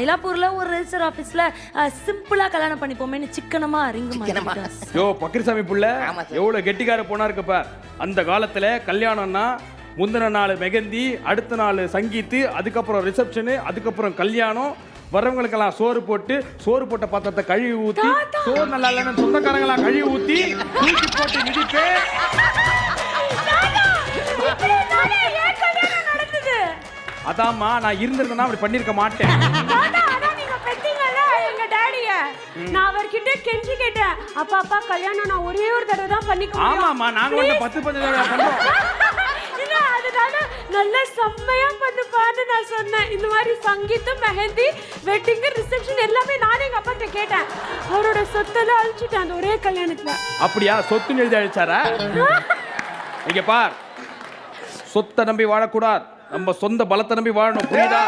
மயிலாப்பூர்ல ஒரு ரெஜிஸ்டர் ஆபீஸ்ல சிம்பிளா கல்யாணம் பண்ணிப்போமேன்னு சிக்கனமா ரிங் சிக்கனமா. மாட்டிக்கிட்டோம் யோ பக்கிரிசாமி புள்ள. எவ்வளவு கெட்டிக்கார பொண்ணா இருக்கப்ப அந்த காலத்துல கல்யாணம்னா முந்தின நாள் மெகந்தி அடுத்த நாள் சங்கீத்து அதுக்கப்புறம் ரிசப்ஷனு அதுக்கப்புறம் கல்யாணம் வரவங்களுக்கெல்லாம் சோறு போட்டு சோறு போட்ட பாத்திரத்தை கழுவி ஊத்தி சோறு நல்லா இல்லைன்னு சொந்தக்காரங்களாம் கழுவி ஊத்தி தூக்கி போட்டு மிதிப்பே. அதாம்மா நான் இருந்திருந்தேன்னா அப்படி பண்ணிருக்க மாட்டேன். நான் அவர்கிட்ட கெஞ்சி கேட்டேன். அப்பா அப்பா கல்யாணம் நான் ஒரே ஒரு தடவை தான் பண்ணிக்க. ஆமாம்மா நாங்க வந்து பத்து பத்து தடவை பண்ணோம் இல்ல, அதனால நல்லா செம்மையா பண்ணுப்பான்னு நான் சொன்னேன். இந்த மாதிரி சங்கீதம் மெஹந்தி வெட்டிங் ரிசப்ஷன் எல்லாமே நானே எங்க அப்பா கேட்டேன். அவரோட சொத்தெல்லாம் அழிச்சிட்டேன் அந்த ஒரே கல்யாணத்துல. அப்படியா? சொத்துன்னு எழுதி அழிச்சாரா? இங்க பார். சொத்தை நம்பி வாழக்கூடாது. நம்ம சொந்த பலத்தை நம்பி வாழணும் புரியுதா?